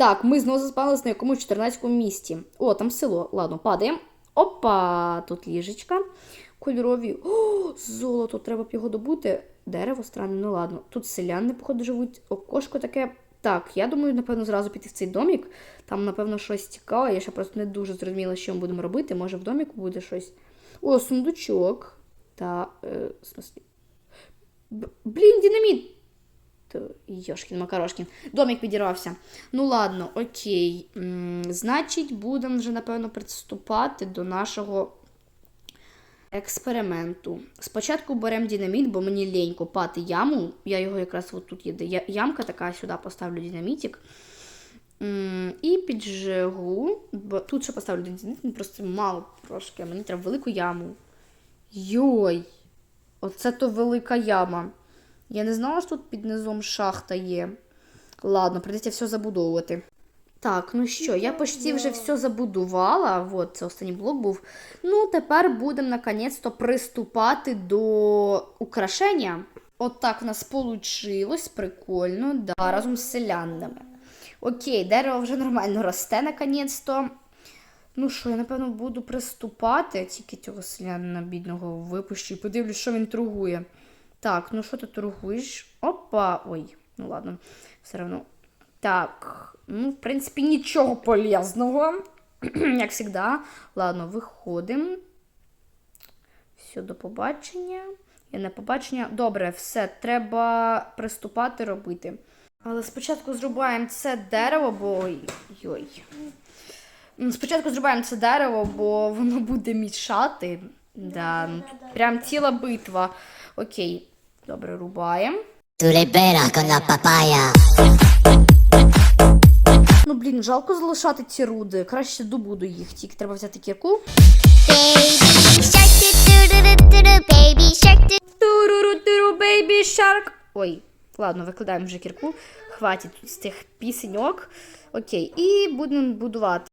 Так, ми знову заспалися на якомусь 14 місці. О, там село. Ладно, падаємо. Опа, тут ліжечка. Кольорові. О, золото, треба б його добути. Дерево странне, ну ладно. Тут селяни, походу, живуть. Окошко таке. Так, я думаю, напевно, зразу піти в цей домік. Там, напевно, щось цікаве. Я ще просто не дуже зрозуміла, що ми будемо робити. Може, в доміку буде щось. О, сундучок. Та. Е, в смислі. Блін, динаміт. Йошкін Макарошкін. Домик підірвався. Ну ладно, окей. М, Значить, будемо вже, напевно, приступати до нашого експерименту. Спочатку беремо динаміт, бо мені лень копати яму. Я його якраз от тут є я- ямка така, сюди поставлю динамітик. М, І піджигу. Бо тут ще поставлю динаміт, просто мало трошки, мені треба велику яму. Йой! Оце то велика яма. Я не знала, що тут під низом шахта є. Ладно, прийдеться все забудовувати. Так, ну що, я почти вже все забудувала. От, це останній блок був. Ну, тепер будемо наконець-то приступати до украшення. От так в нас вийшло, прикольно, да, разом з селянами. Окей, дерево вже нормально росте наконець-то. Ну що, я напевно буду приступати, тільки цього селянина бідного випущу і подивлюсь, що він торгує. Так, ну що ти торгуєш? Опа! Ой, ну ладно, все одно. Так, ну, в принципі, нічого полезного, як завжди. Ладно, виходимо. Все, до побачення. Я на побачення. Добре, все, треба приступати робити. Але спочатку зрубаємо це дерево, бо. Йой. Спочатку зрубаємо це дерево, бо воно буде мішати. Да, ну, прям ціла битва. Окей, добре, рубаємо. Ну, блін, жалко залишати ці руди. Краще добуду їх. Тільки треба взяти кірку. Туруру-туру, бейбі шарк. Ой, ладно, викладаємо вже кірку. Хватить з цих пісеньок. Окей, і будемо будувати.